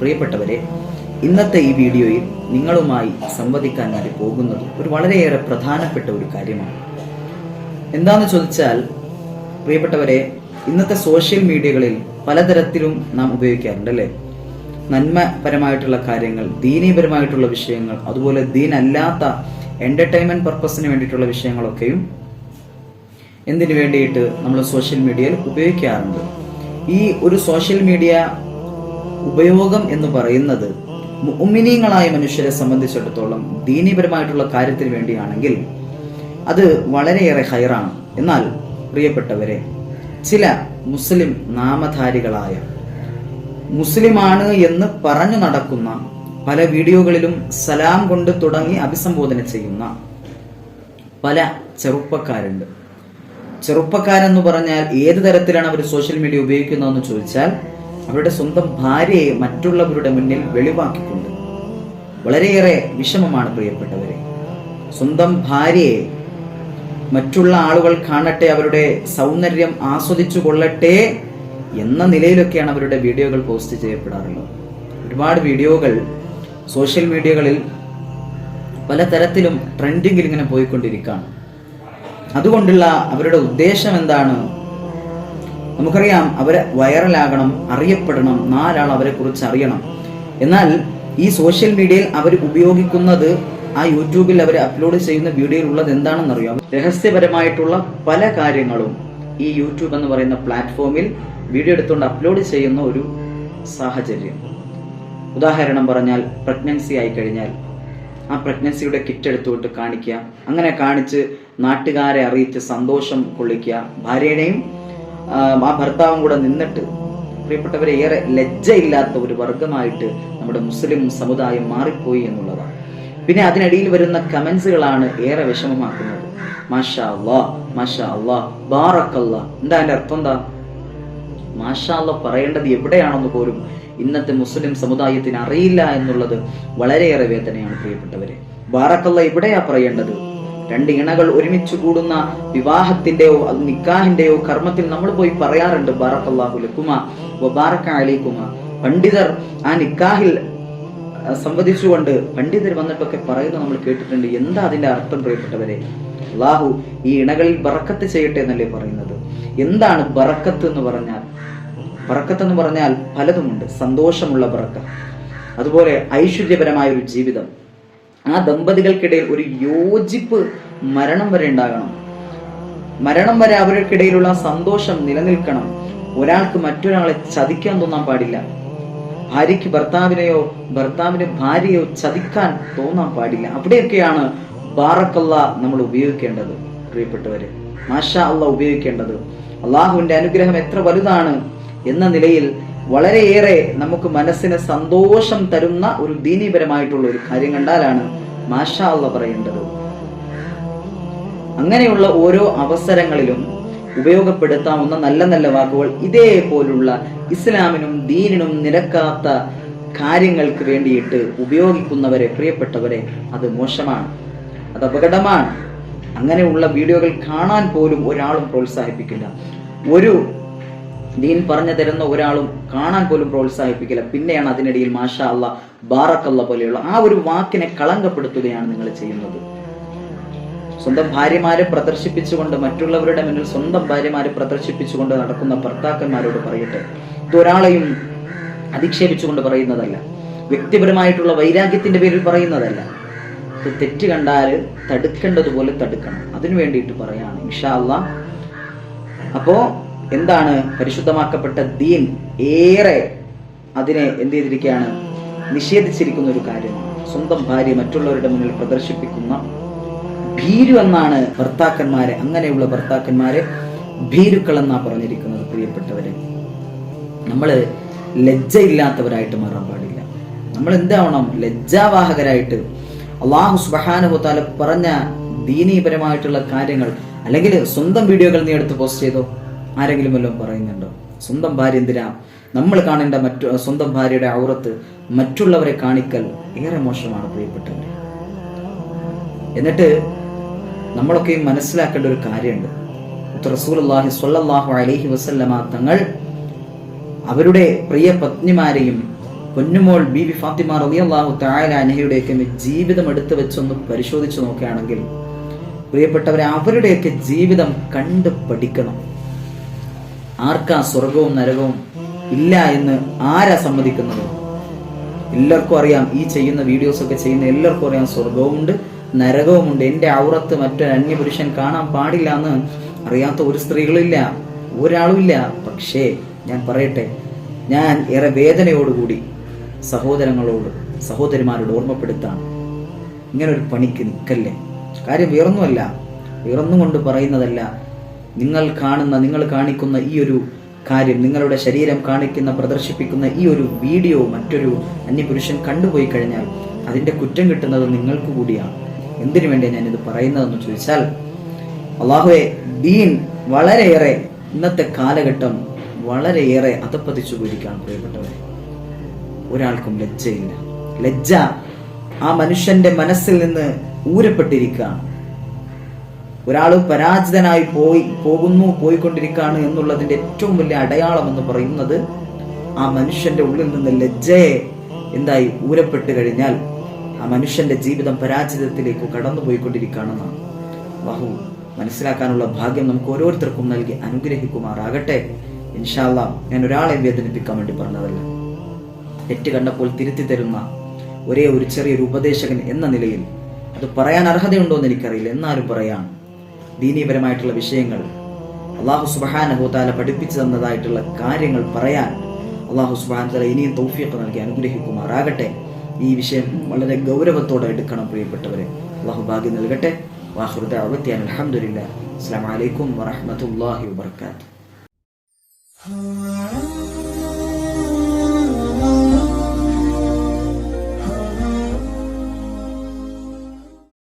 പ്രിയപ്പെട്ടവരെ ഇന്നത്തെ ഈ വീഡിയോയിൽ നിങ്ങളുമായി സംവദിക്കാൻ വേണ്ടി പോകുന്നത് ഒരു വളരെയേറെ പ്രധാനപ്പെട്ട ഒരു കാര്യമാണ്. എന്താണെന്ന് ചോദിച്ചാൽ പ്രിയപ്പെട്ടവരെ ഇന്നത്തെ സോഷ്യൽ മീഡിയകളിൽ പലതരത്തിലും നാം ഉപയോഗിക്കാറുണ്ട് അല്ലേ? നന്മപരമായിട്ടുള്ള കാര്യങ്ങൾ ദീനീപരമായിട്ടുള്ള വിഷയങ്ങൾ അതുപോലെ ദീനല്ലാത്ത എന്റർടൈൻമെന്റ് പർപ്പസിന് വേണ്ടിയിട്ടുള്ള വിഷയങ്ങളൊക്കെയും എന്തിനു വേണ്ടിയിട്ട് നമ്മൾ സോഷ്യൽ മീഡിയയിൽ ഉപയോഗിക്കാറുണ്ട്? ഈ ഒരു സോഷ്യൽ മീഡിയ ഉപയോഗം എന്ന് പറയുന്നത് ഉമ്മിനീങ്ങളായ മനുഷ്യരെ സംബന്ധിച്ചിടത്തോളം ദീനീപരമായിട്ടുള്ള കാര്യത്തിന് വേണ്ടിയാണെങ്കിൽ അത് വളരെയേറെ ഹൈറാണ്. എന്നാൽ പ്രിയപ്പെട്ടവരെ ചില മുസ്ലിം നാമധാരികളായ മുസ്ലിമാണ് എന്ന് പറഞ്ഞു നടക്കുന്ന പല വീഡിയോകളിലും സലാം കൊണ്ട് തുടങ്ങി അഭിസംബോധന ചെയ്യുന്ന പല ചെറുപ്പക്കാരുണ്ട്. ചെറുപ്പക്കാരെന്ന് പറഞ്ഞാൽ ഏത് തരത്തിലാണ് അവർ സോഷ്യൽ മീഡിയ ഉപയോഗിക്കുന്നതെന്ന് ചോദിച്ചാൽ അവരുടെ സ്വന്തം ഭാര്യയെ മറ്റുള്ളവരുടെ മുന്നിൽ വെളിവാക്കിക്കൊണ്ട്. വളരെയേറെ വിഷമമാണ് പ്രിയപ്പെട്ടവരെ. സ്വന്തം ഭാര്യയെ മറ്റുള്ള ആളുകൾ കാണട്ടെ അവരുടെ സൗന്ദര്യം ആസ്വദിച്ചു കൊള്ളട്ടെ എന്ന നിലയിലൊക്കെയാണ് അവരുടെ വീഡിയോകൾ പോസ്റ്റ് ചെയ്യപ്പെടാറുള്ളത്. ഒരുപാട് വീഡിയോകൾ സോഷ്യൽ മീഡിയകളിൽ പലതരത്തിലും ട്രെൻഡിങ്ങിൽ ഇങ്ങനെ പോയിക്കൊണ്ടിരിക്കുകയാണ്. അതുകൊണ്ടുള്ള അവരുടെ ഉദ്ദേശം എന്താണ്? നമുക്കറിയാം അവരെ വൈറലാകണം അറിയപ്പെടണം നാലാൾ അവരെ കുറിച്ച് അറിയണം. എന്നാൽ ഈ സോഷ്യൽ മീഡിയയിൽ അവർ ഉപയോഗിക്കുന്നത് ആ യൂട്യൂബിൽ അവർ അപ്ലോഡ് ചെയ്യുന്ന വീഡിയോയിൽ ഉള്ളത് എന്താണെന്ന് അറിയാം രഹസ്യപരമായിട്ടുള്ള പല കാര്യങ്ങളും ഈ യൂട്യൂബ് എന്ന് പറയുന്ന പ്ലാറ്റ്ഫോമിൽ വീഡിയോ എടുത്തുകൊണ്ട് അപ്ലോഡ് ചെയ്യുന്ന ഒരു സാഹചര്യം. ഉദാഹരണം പറഞ്ഞാൽ പ്രഗ്നൻസി ആയി കഴിഞ്ഞാൽ ആ പ്രഗ്നൻസിയുടെ കിറ്റ് എടുത്തുകൊണ്ട് കാണിക്കുക. അങ്ങനെ കാണിച്ച് നാട്ടുകാരെ അറിയിച്ച് സന്തോഷം കൊള്ളിക്കുക. ഭാര്യയുടെയും ആ, ഭർത്താവും കൂടെ നിന്നിട്ട് പ്രിയപ്പെട്ടവരെ ഏറെ ലജ്ജയില്ലാത്ത ഒരു വർഗമായിട്ട് നമ്മുടെ മുസ്ലിം സമുദായം മാറിപ്പോയി എന്നുള്ളതാണ്. പിന്നെ അതിനിടയിൽ വരുന്ന കമൻസുകളാണ് ഏറെ വിഷമമാക്കുന്നത്. മാഷാ അള്ളാ മാഷാ അള്ളാ ബാറക്കല്ല. എന്താ അതിന്റെ അർത്ഥം എന്താ? മാഷാ അള്ളാ പറയേണ്ടത് എവിടെയാണെന്ന് പോലും ഇന്നത്തെ മുസ്ലിം സമുദായത്തിന് അറിയില്ല എന്നുള്ളത് വളരെയേറെ വേദനയാണ് പ്രിയപ്പെട്ടവരെ. ബാറക്കല്ല എവിടെയാ പറയേണ്ടത്? രണ്ട് ഇണകൾ ഒരുമിച്ച് കൂടുന്ന വിവാഹത്തിന്റെയോ നിക്കാഹിന്റെയോ കർമ്മത്തിൽ നമ്മൾ പോയി പറയാറുണ്ട് ബാറക്കല്ലാഹു പണ്ഡിതർ ആ നിക്കാഹിൽ സംവദിച്ചുകൊണ്ട് പണ്ഡിതർ വന്നിട്ടൊക്കെ പറയുന്നത് നമ്മൾ കേട്ടിട്ടുണ്ട്. എന്താ അതിന്റെ അർത്ഥം പ്രിയപ്പെട്ടവരെ? അള്ളാഹു ഈ ഇണകളിൽ ബറക്കത്ത് ചെയ്യട്ടെ എന്നല്ലേ പറയുന്നത്. എന്താണ് ബറക്കത്ത് എന്ന് പറഞ്ഞാൽ? ബറക്കത്ത് എന്ന് പറഞ്ഞാൽ പലതുമുണ്ട്. സന്തോഷമുള്ള ബറക്ക. അതുപോലെ ഐശ്വര്യപരമായ ഒരു ജീവിതം. ആ ദമ്പതികൾക്കിടയിൽ ഒരു യോജിപ്പ് മരണം വരെ ഉണ്ടാകണം. മരണം വരെ അവർക്കിടയിലുള്ള സന്തോഷം നിലനിൽക്കണം. ഒരാൾക്ക് മറ്റൊരാളെ ചതിക്കാൻ തോന്നാൻ പാടില്ല. ഭാര്യയ്ക്ക് ഭർത്താവിനെയോ ഭർത്താവിന് ഭാര്യയോ ചതിക്കാൻ തോന്നാൻ പാടില്ല. അവിടെയൊക്കെയാണ് ബാറക്കല്ല നമ്മൾ ഉപയോഗിക്കേണ്ടത് പ്രിയപ്പെട്ടവരെ. മാഷ അല്ല ഉപയോഗിക്കേണ്ടത്. അള്ളാഹുവിന്റെ അനുഗ്രഹം എത്ര വലുതാണ് എന്ന നിലയിൽ വളരെയേറെ നമുക്ക് മനസ്സിന് സന്തോഷം തരുന്ന ഒരു ദീനീപരമായിട്ടുള്ള ഒരു കാര്യം കണ്ടാലാണ് മാഷ അല്ല പറയേണ്ടത്. അങ്ങനെയുള്ള ഓരോ അവസരങ്ങളിലും ഉപയോഗപ്പെടുത്താവുന്ന നല്ല നല്ല വാക്കുകൾ ഇതേപോലുള്ള ഇസ്ലാമിനും ദീനിനും നിരക്കാത്ത കാര്യങ്ങൾക്ക് വേണ്ടിയിട്ട് ഉപയോഗിക്കുന്നവരെ പ്രിയപ്പെട്ടവരെ അത് മോശമാണ്. അത് അപകടമാണ്. അങ്ങനെയുള്ള വീഡിയോകൾ കാണാൻ പോലും ഒരാളും പ്രോത്സാഹിപ്പിക്കില്ല. ഒരു ദീൻ പറഞ്ഞു തരുന്ന ഒരാളും കാണാൻ പോലും പ്രോത്സാഹിപ്പിക്കില്ല. പിന്നെയാണ് അതിനിടയിൽ മാഷ അല്ല ബാറക്കല്ല പോലെയുള്ള ആ ഒരു വാക്കിനെ കളങ്കപ്പെടുത്തുകയാണ് നിങ്ങൾ ചെയ്യുന്നത്. സ്വന്തം ഭാര്യമാരെ പ്രദർശിപ്പിച്ചുകൊണ്ട് മറ്റുള്ളവരുടെ മുന്നിൽ സ്വന്തം ഭാര്യമാരെ പ്രദർശിപ്പിച്ചുകൊണ്ട് നടക്കുന്ന ഭർത്താക്കന്മാരോട് പറയട്ടെ. ഇതൊരാളെയും അധിക്ഷേപിച്ചുകൊണ്ട് പറയുന്നതല്ല. വ്യക്തിപരമായിട്ടുള്ള വൈരാഗ്യത്തിന്റെ പേരിൽ പറയുന്നതല്ല. ഇത് തെറ്റ് കണ്ടാൽ തടുക്കേണ്ടതുപോലെ തടുക്കണം. അതിനു വേണ്ടിയിട്ട് പറയാണ് ഇൻഷാ അപ്പോ എന്താണ് പരിശുദ്ധമാക്കപ്പെട്ട ദീൻ ഏറെ അതിനെ എന്ത് ചെയ്തിരിക്കുകയാണ് നിഷേധിച്ചിരിക്കുന്ന ഒരു കാര്യമാണ് സ്വന്തം ഭാര്യ മറ്റുള്ളവരുടെ മുന്നിൽ പ്രദർശിപ്പിക്കുന്ന ഭീരു എന്നാണ് ഭർത്താക്കന്മാരെ അങ്ങനെയുള്ള ഭർത്താക്കന്മാരെ ഭീരുക്കൾ എന്നാ പറഞ്ഞിരിക്കുന്നത് പ്രിയപ്പെട്ടവരെ. നമ്മൾ ലജ്ജയില്ലാത്തവരായിട്ട് മാറാൻ പാടില്ല. നമ്മൾ എന്താവണം? ലജ്ജാവാഹകരായിട്ട് അള്ളാഹു സുബഹാനുഭൂത്താല പറഞ്ഞ ദീനീപരമായിട്ടുള്ള കാര്യങ്ങൾ അല്ലെങ്കിൽ സ്വന്തം വീഡിയോകൾ നീ എടുത്ത് പോസ്റ്റ് ചെയ്തോ? ആരെങ്കിലും വല്ലതും പറയുന്നുണ്ടോ? സ്വന്തം ഭാര്യ എന്തിനാ? നമ്മൾ കാണേണ്ട മറ്റു സ്വന്തം ഭാര്യയുടെ ഔറത്ത് മറ്റുള്ളവരെ കാണിക്കൽ ഏറെ മോശമാണ് പ്രിയപ്പെട്ടവർ എന്നിട്ട് നമ്മളൊക്കെ മനസ്സിലാക്കേണ്ട ഒരു കാര്യമുണ്ട്. റസൂലി സ്വല്ലല്ലാഹു അലൈഹി വസല്ലമ തങ്ങൾ അവരുടെ പ്രിയ പത്നിമാരെയും പൊന്നുമോൾ ബീബി ഫാത്തിമ റളിയല്ലാഹു തആല അൻഹയുടെയൊക്കെ ജീവിതം എടുത്തു വെച്ചൊന്ന് പരിശോധിച്ചു നോക്കുകയാണെങ്കിൽ പ്രിയപ്പെട്ടവരെ അവരുടെയൊക്കെ ജീവിതം കണ്ട് പഠിക്കണം. ആർക്കാ സ്വർഗവും നരകവും ഇല്ല എന്ന് ആരാ സമ്മതിക്കുന്നത്? എല്ലാവർക്കും അറിയാം ഈ ചെയ്യുന്ന വീഡിയോസ് ഒക്കെ ചെയ്യുന്ന എല്ലാവർക്കും അറിയാം സ്വർഗവുമുണ്ട് നരകവുമുണ്ട് എന്റെ ഔറത്ത് മറ്റൊരു അന്യപുരുഷൻ കാണാൻ പാടില്ല എന്ന് അറിയാത്ത ഒരു സ്ത്രീകളില്ല ഒരാളുമില്ല പക്ഷേ ഞാൻ പറയട്ടെ ഞാൻ ഏറെ വേദനയോടുകൂടി സഹോദരങ്ങളോട് സഹോദരിമാരോട് ഓർമ്മപ്പെടുത്താണ് ഇങ്ങനൊരു പണിക്ക് നിൽക്കല്ലേ? കാര്യം വേറൊന്നുമല്ല വേറൊന്നും കൊണ്ട് പറയുന്നതല്ല. നിങ്ങൾ കാണുന്ന നിങ്ങൾ കാണിക്കുന്ന ഈ ഒരു കാര്യം നിങ്ങളുടെ ശരീരം കാണിക്കുന്ന പ്രദർശിപ്പിക്കുന്ന ഈ ഒരു വീഡിയോ മറ്റൊരു അന്യപുരുഷൻ കണ്ടുപോയി കഴിഞ്ഞാൽ അതിന്റെ കുറ്റം കിട്ടുന്നത് നിങ്ങൾക്ക് കൂടിയാണ്. എന്തിനു വേണ്ടിയാണ് ഞാനിത് പറയുന്നതെന്ന് ചോദിച്ചാൽ അള്ളാഹുവെ ദീൻ വളരെയേറെ ഇന്നത്തെ കാലഘട്ടം വളരെയേറെ അതപ്പതിച്ചു പോയിരിക്കുകയാണ് പ്രിയപ്പെട്ടവരെ. ഒരാൾക്കും ലജ്ജയില്ല. ലജ്ജ ആ മനുഷ്യന്റെ മനസ്സിൽ നിന്ന് ഊരപ്പെട്ടിരിക്കുകയാണ്. ഒരാൾ പരാജിതനായി പോയി പോകുന്നു പോയിക്കൊണ്ടിരിക്കുകയാണ് എന്നുള്ളതിന്റെ ഏറ്റവും വലിയ അടയാളം എന്ന് പറയുന്നത് ആ മനുഷ്യന്റെ ഉള്ളിൽ നിന്ന് ലജ്ജയെ എന്തായി ഊരപ്പെട്ട് കഴിഞ്ഞാൽ ആ മനുഷ്യന്റെ ജീവിതം പരാജിതത്തിലേക്ക് കടന്നു പോയിക്കൊണ്ടിരിക്കുകയാണെന്നാണ് ബഹു മനസ്സിലാക്കാനുള്ള ഭാഗ്യം നമുക്ക് ഓരോരുത്തർക്കും നൽകി അനുഗ്രഹിക്കുമാറാകട്ടെ. ഇൻഷാല്ല ഞാൻ ഒരാളെ വേദനിപ്പിക്കാൻ വേണ്ടി പറഞ്ഞതല്ല. തെറ്റ് കണ്ടപ്പോൾ തിരുത്തി തരുന്ന ഒരേ ഒരു ചെറിയൊരു ഉപദേശകൻ എന്ന നിലയിൽ അത് പറയാൻ അർഹതയുണ്ടോ എന്ന് എനിക്കറിയില്ല. എന്നാലും പറയാം. ദീനീപരമായിട്ടുള്ള വിഷയങ്ങൾ അള്ളാഹു സുബാനഹുതാല പഠിപ്പിച്ചു തന്നതായിട്ടുള്ള കാര്യങ്ങൾ പറയാൻ അള്ളാഹു സുബാൻ തല ഇനിയും തൗഫീഖ് നൽകി അനുഗ്രഹിക്കുമാറാകട്ടെ. ഈ വിഷയം വളരെ ഗൗരവത്തോടെ എടുക്കണം പ്രിയപ്പെട്ടവരെ. അള്ളാഹു ഭാഗ്യം നൽകട്ടെ. വാഹുദ അലഹമുല്ല അസ്സാം വലൈക്കും വറഹമത്തല്ലാഹി വാത്തു